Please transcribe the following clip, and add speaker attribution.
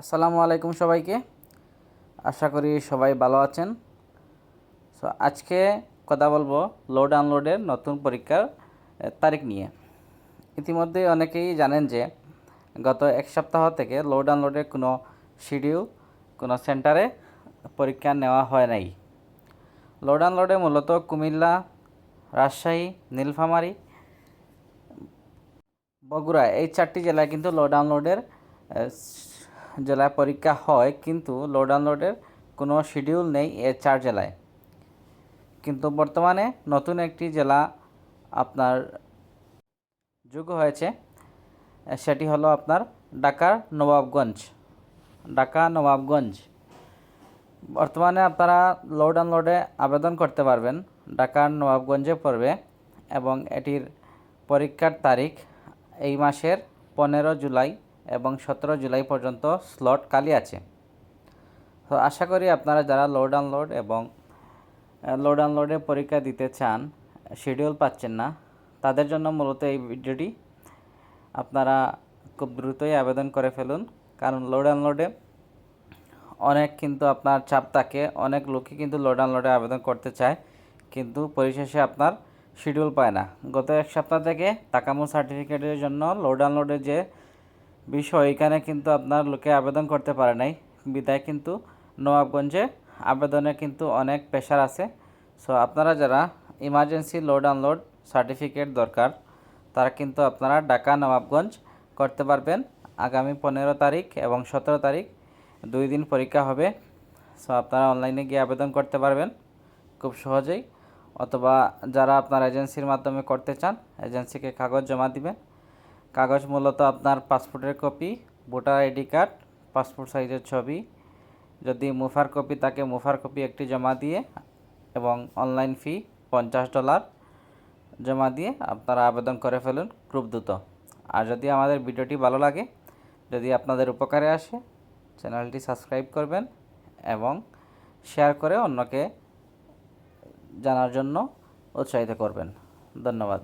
Speaker 1: আসসালামু আলাইকুম সবাইকে। আশা করি সবাই ভালো আছেন। সো আজকে কথা বলব লোড আনলোডের নতুন পরীক্ষার তারিখ নিয়ে। ইতিমধ্যে অনেকেই জানেন যে গত এক সপ্তাহ থেকে লোড আনলোডের কোনো শিডিউল কোনো সেন্টারে পরীক্ষা নেওয়া হয় নাই। লোড আনলোডে মূলত কুমিল্লা, রাজশাহী, নীলফামারী, বগুড়া এই চারটি জেলায় কিন্তু লোড আনলোডের জেলায় পরীক্ষা হয়, কিন্তু লোড আনলোডের কোনো শিডিউল নেই এ চার জেলায়। কিন্তু বর্তমানে নতুন একটি জেলা আপনার যোগ হয়েছে, সেটি হলো আপনার ঢাকার নবাবগঞ্জ। ঢাকা, নবাবগঞ্জ। বর্তমানে আপনারা লোড আনলোডে আবেদন করতে পারবেন, ঢাকার নবাবগঞ্জে পড়বে এবং এটির পরীক্ষার তারিখ এই মাসের পনেরো জুলাই এবং সতেরো জুলাই পর্যন্ত স্লট খালি আছে। তো আশা করি আপনারা যারা লোড আনলোড এবং লোড আনলোডে পরীক্ষা দিতে চান শিডিউল পাচ্ছেন না, তাদের জন্য মূলত এই ভিডিওটি আপনারা খুব দ্রুতই আবেদন করে ফেলুন। কারণ লোড আনলোডে অনেক কিন্তু আপনার চাপ থাকে, অনেক লোকই কিন্তু লোড আনলোডে আবেদন করতে চায়, কিন্তু পরিশেষে আপনার শিডিউল পায় না। গত এক সপ্তাহ থেকে তাকামো সার্টিফিকেটের জন্য লোড আনলোডের যে বিষয়, এখানে কিন্তু আপনার লোকে আবেদন করতে পারে নাই। বিদায় কিন্তু নবাবগঞ্জে আবেদনে কিন্তু অনেক প্রেশার আছে। সো আপনারা যারা ইমার্জেন্সি লোড আনলোড সার্টিফিকেট দরকার, তারা কিন্তু আপনারা ঢাকা নবাবগঞ্জ করতে পারবেন। আগামী পনেরো তারিখ এবং সতেরো তারিখ দুই দিন পরীক্ষা হবে। সো আপনারা অনলাইনে গিয়ে আবেদন করতে পারবেন খুব সহজেই। অথবা যারা আপনার এজেন্সির মাধ্যমে করতে চান এজেন্সিকে কাগজ জমা দিবেন। কাগজ মূলত আপনার পাসপোর্টের copy, voter ID card, passport সাইজের ছবি। যদি মুফার কপি তাকে মুফার কপি একটি জমা দিয়ে এবং অনলাইন ফি পঞ্চাশ ডলার জমা দিয়ে আপনারা আবেদন করে ফেলুন খুব দ্রুত। আর যদি আমাদের ভিডিওটি ভালো লাগে, যদি আপনাদের উপকারে আসে, চ্যানেলটি সাবস্ক্রাইব করবেন এবং শেয়ার করে অন্যকে জানার জন্য উৎসাহিত করবেন। ধন্যবাদ।